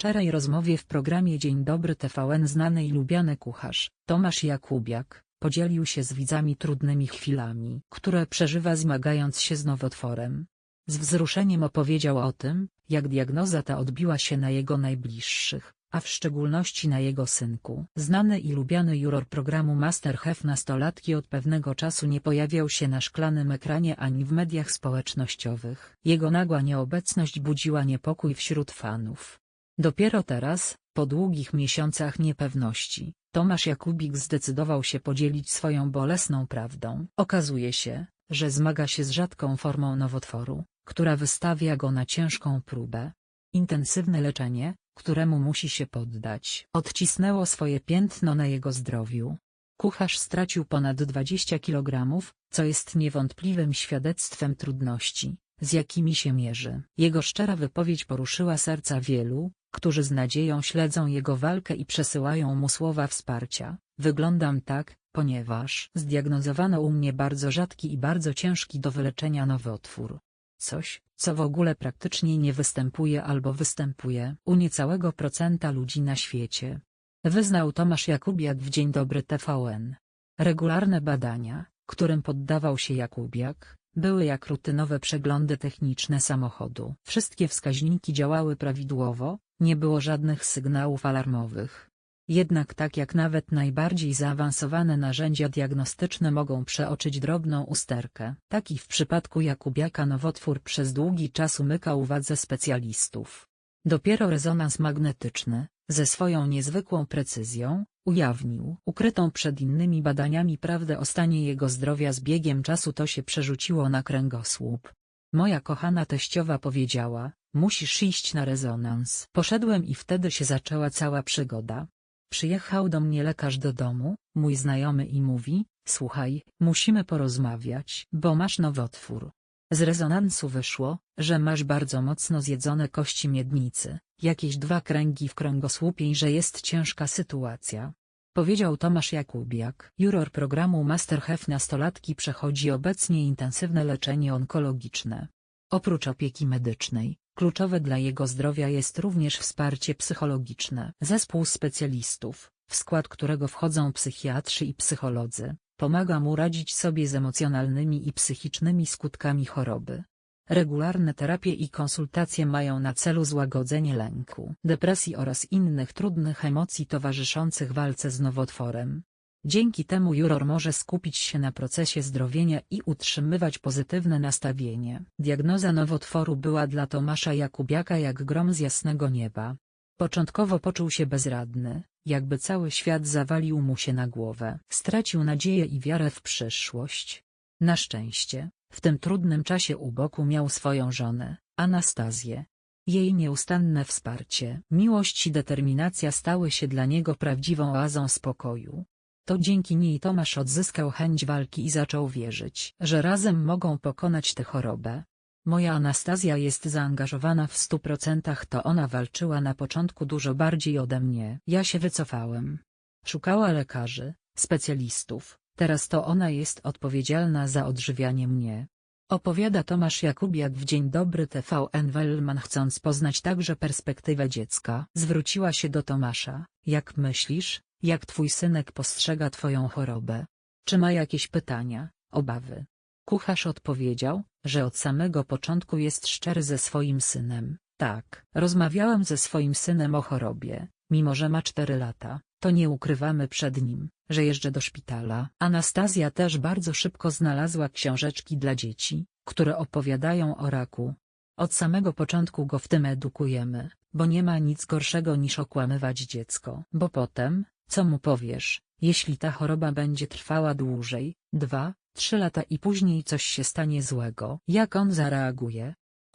szczerej rozmowie w programie Dzień Dobry TVN znany i lubiany kucharz, Tomasz Jakubiak, podzielił się z widzami trudnymi chwilami, które przeżywa zmagając się z nowotworem. Z wzruszeniem opowiedział o tym, jak diagnoza ta odbiła się na jego najbliższych, a w szczególności na jego synku. Znany i lubiany juror programu Masterchef nastolatki od pewnego czasu nie pojawiał się na szklanym ekranie ani w mediach społecznościowych. Jego nagła nieobecność budziła niepokój wśród fanów. Dopiero teraz, po długich miesiącach niepewności, Tomasz Jakubik zdecydował się podzielić swoją bolesną prawdą. Okazuje się, że zmaga się z rzadką formą nowotworu, która wystawia go na ciężką próbę. Intensywne leczenie, któremu musi się poddać, odcisnęło swoje piętno na jego zdrowiu. Kucharz stracił ponad 20 kg, co jest niewątpliwym świadectwem trudności, z jakimi się mierzy. Jego szczera wypowiedź poruszyła serca wielu, którzy z nadzieją śledzą jego walkę i przesyłają mu słowa wsparcia. Wyglądam tak, ponieważ zdiagnozowano u mnie bardzo rzadki i bardzo ciężki do wyleczenia nowotwór. Coś, co w ogóle praktycznie nie występuje albo występuje u niecałego procenta ludzi na świecie. Wyznał Tomasz Jakubiak w Dzień Dobry TVN. Regularne badania, którym poddawał się Jakubiak, były jak rutynowe przeglądy techniczne samochodu. Wszystkie wskaźniki działały prawidłowo, nie było żadnych sygnałów alarmowych. Jednak tak jak nawet najbardziej zaawansowane narzędzia diagnostyczne mogą przeoczyć drobną usterkę, tak i w przypadku Jakubiaka nowotwór przez długi czas umykał uwadze specjalistów. Dopiero rezonans magnetyczny, ze swoją niezwykłą precyzją, ujawnił ukrytą przed innymi badaniami prawdę o stanie jego zdrowia z biegiem czasu to się przerzuciło na kręgosłup. Moja kochana teściowa powiedziała, musisz iść na rezonans. Poszedłem i wtedy się zaczęła cała przygoda. Przyjechał do mnie lekarz do domu, mój znajomy i mówi, słuchaj, musimy porozmawiać, bo masz nowotwór. Z rezonansu wyszło, że masz bardzo mocno zjedzone kości miednicy, jakieś dwa kręgi w kręgosłupie i że jest ciężka sytuacja. Powiedział Tomasz Jakubiak. Juror programu Masterchef nastolatki przechodzi obecnie intensywne leczenie onkologiczne. Oprócz opieki medycznej, kluczowe dla jego zdrowia jest również wsparcie psychologiczne. Zespół specjalistów, w skład którego wchodzą psychiatrzy i psycholodzy, pomaga mu radzić sobie z emocjonalnymi i psychicznymi skutkami choroby. Regularne terapie i konsultacje mają na celu złagodzenie lęku, depresji oraz innych trudnych emocji towarzyszących walce z nowotworem. Dzięki temu juror może skupić się na procesie zdrowienia i utrzymywać pozytywne nastawienie. Diagnoza nowotworu była dla Tomasza Jakubiaka jak grom z jasnego nieba. Początkowo poczuł się bezradny, jakby cały świat zawalił mu się na głowę. Stracił nadzieję i wiarę w przyszłość. Na szczęście, w tym trudnym czasie u boku miał swoją żonę, Anastazję. Jej nieustanne wsparcie, miłość i determinacja stały się dla niego prawdziwą oazą spokoju. To dzięki niej Tomasz odzyskał chęć walki i zaczął wierzyć, że razem mogą pokonać tę chorobę. Moja Anastazja jest zaangażowana w stu procentach to ona walczyła na początku dużo bardziej ode mnie. Ja się wycofałem. Szukała lekarzy, specjalistów, teraz to ona jest odpowiedzialna za odżywianie mnie. Opowiada Tomasz Jakubiak w Dzień Dobry TVN Wellman chcąc poznać także perspektywę dziecka. Zwróciła się do Tomasza, jak myślisz, jak twój synek postrzega twoją chorobę? Czy ma jakieś pytania, obawy? Kucharz odpowiedział, że od samego początku jest szczery ze swoim synem. Tak, rozmawiałem ze swoim synem o chorobie, mimo że ma 4 lata, to nie ukrywamy przed nim, że jeżdżę do szpitala. Anastazja też bardzo szybko znalazła książeczki dla dzieci, które opowiadają o raku. Od samego początku go w tym edukujemy, bo nie ma nic gorszego niż okłamywać dziecko. Bo potem, co mu powiesz, jeśli ta choroba będzie trwała dłużej, dwa, trzy lata i później coś się stanie złego? Jak on zareaguje?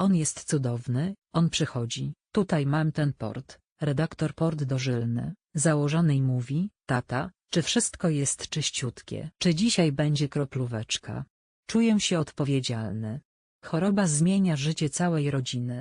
On jest cudowny, on przychodzi, tutaj mam ten port, redaktor port dożylny, założony i mówi, tata, czy wszystko jest czyściutkie? Czy dzisiaj będzie kroplóweczka? Czuję się odpowiedzialny. Choroba zmienia życie całej rodziny,